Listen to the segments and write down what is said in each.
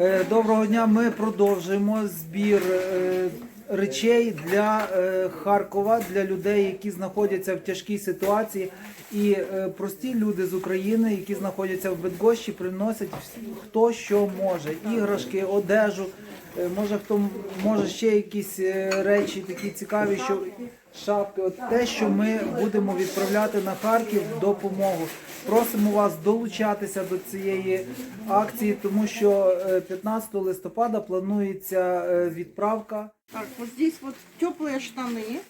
Е, доброго дня. Ми продовжуємо збір е, речей для е, Харкова, для людей, які знаходяться в тяжкій ситуації. І е, прості люди з України, які знаходяться в Бедгощі, приносять хто що може: іграшки, одежу. е, Може, хто може ще якісь речі такі цікаві, що шапки. От те, що ми будемо відправляти на Харків допомогу. Просимо вас долучатися до цієї акції, тому що е, 15 листопада планується відправка. Так, вот здесь вот теплые штаны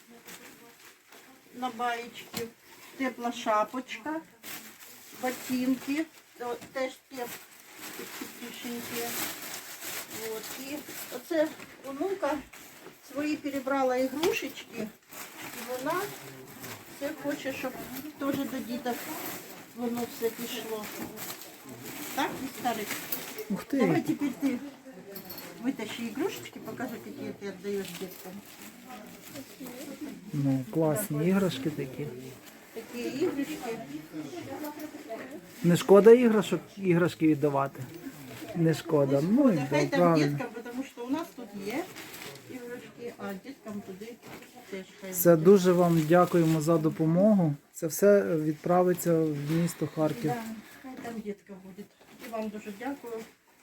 на баечке, тепла шапочка, ботинки, о, теж теп. Вот. І оце онука свої перебрала ігрушечки, і вона все хоче, щоб теж до діток воно все пішло. Так, старик? Ух Давай ти! теперь ты вытащи игрушечки, покажи, какие ты отдаешь деткам. Ну, класні іграшки такі. Такие игрушки. Не шкода іграшок, іграшки віддавати. Не шкода. Ну і Хай да, там правильно. деткам, потому что у нас тут є іграшки, а деткам туди теж хай. Все дуже вам дякуємо за допомогу. Це все відправиться в місто Харків. Да, хай там дітка буде. І вам дуже дякую.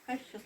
Хай щастить.